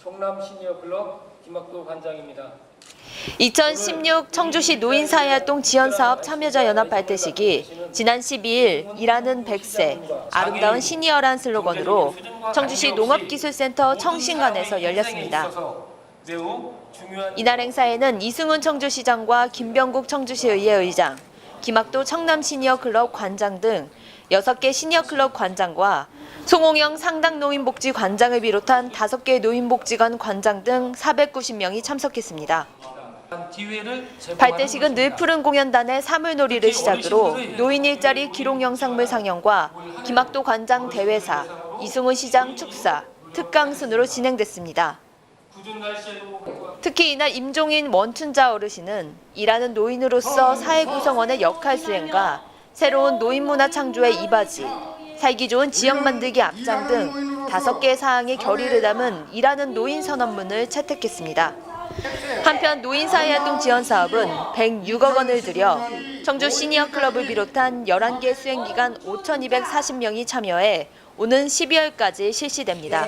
청남 시니어 클럽 김학도 관장입니다. 2016 청주시 노인사회활동 지원사업 참여자 연합 발대식이 지난 12일 일하는 100세 아름다운 시니어란 슬로건으로 청주시 농업기술센터 청신관에서 열렸습니다. 이날 행사에는 이승훈 청주시장과 김병국 청주시의회 의장, 김학도 청남 시니어 클럽 관장 등 6개 시니어클럽 관장과 송홍영 상당노인복지 관장을 비롯한 5개 노인복지관 관장 등 490명이 참석했습니다. 기회를 제공하는 발대식은 늘 푸른 공연단의 사물놀이를 시작으로 노인 일자리 기록 영상물 상영과 김학도 관장 대회사, 이승훈 시장 축사, 특강 순으로 진행됐습니다. 특히 이날 임종인 원춘자 어르신은 일하는 노인으로서 사회 구성원의 역할 수행과 새로운 노인 문화 창조에 이바지, 살기 좋은 지역 만들기 앞장 등 다섯 개의 사항의 결의를 담은 일하는 노인 선언문을 채택했습니다. 한편 노인 사회활동 지원 사업은 106억 원을 들여 청주 시니어 클럽을 비롯한 11개 수행기관 5,240명이 참여해 오는 12월까지 실시됩니다.